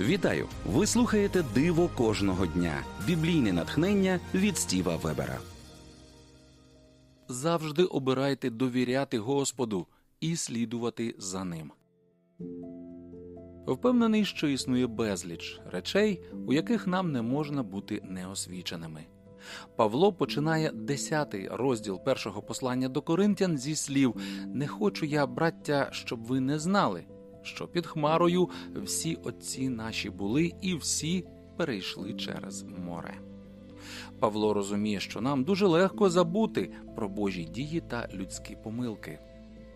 Вітаю! Ви слухаєте Диво кожного дня. Біблійне натхнення від Стіва Вебера. Завжди обирайте довіряти Господу і слідувати за ним. Впевнений, що існує безліч речей, у яких нам не можна бути неосвіченими. Павло починає 10 розділ першого послання до Коринтян зі слів Не хочу я, браття, щоб ви не знали, що під Хмарою всі отці наші були і всі перейшли через море. Павло розуміє, що нам дуже легко забути про Божі дії та людські помилки.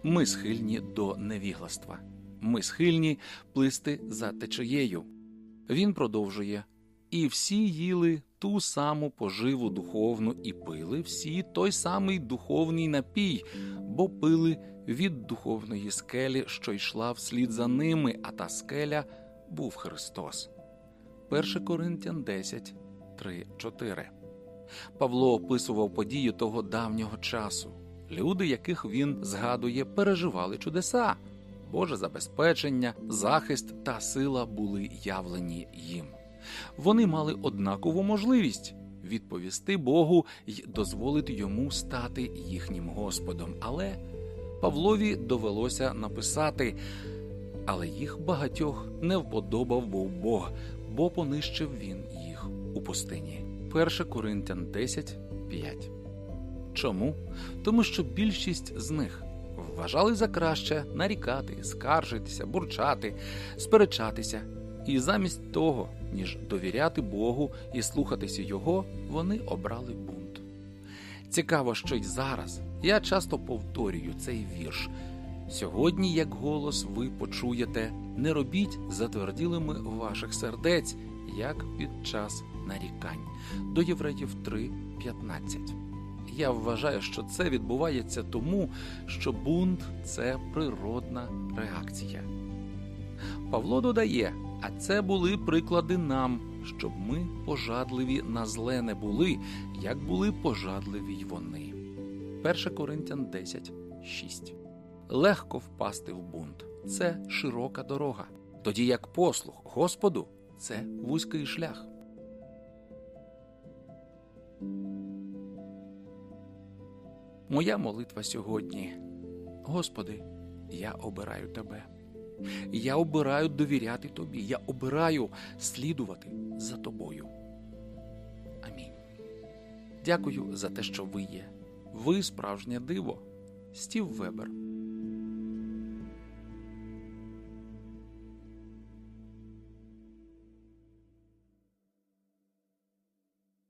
Ми схильні до невігластва, ми схильні плисти за течією. Він продовжує і всі їли ту саму поживу духовну і пили всі той самий духовний напій, бо пили від духовної скелі, що йшла вслід за ними, а та скеля був Христос. 1 Коринтян 10, 3, 4 Павло описував події того давнього часу. Люди, яких він згадує, переживали чудеса. Боже забезпечення, захист та сила були явлені їм. Вони мали однакову можливість відповісти Богу й дозволити йому стати їхнім Господом. Але Павлові довелося написати, але їх багатьох не вподобав був Бог, бо понищив він їх у пустині. 1 Коринтян 10, 5. Чому? Тому що більшість з них вважали за краще нарікати, скаржитися, бурчати, сперечатися, і замість того, ніж довіряти Богу і слухатися Його, вони обрали бунт. Цікаво, що й зараз я часто повторюю цей вірш. Сьогодні, як голос, ви почуєте, не робіть затверділими ваших сердець, як під час нарікань. До Євреїв 3.15. Я вважаю, що це відбувається тому, що бунт це природна реакція. Павло додає, а це були приклади нам, щоб ми пожадливі на зле не були, як були пожадливі й вони. 1 Коринтян 10, 6. Легко впасти в бунт це широка дорога, тоді як послух Господу це вузький шлях. Моя молитва сьогодні. Господи, я обираю Тебе. Я обираю довіряти Тобі. Я обираю слідувати за Тобою. Амінь. Дякую за те, що ви є. Ви справжнє диво. Стів Вебер.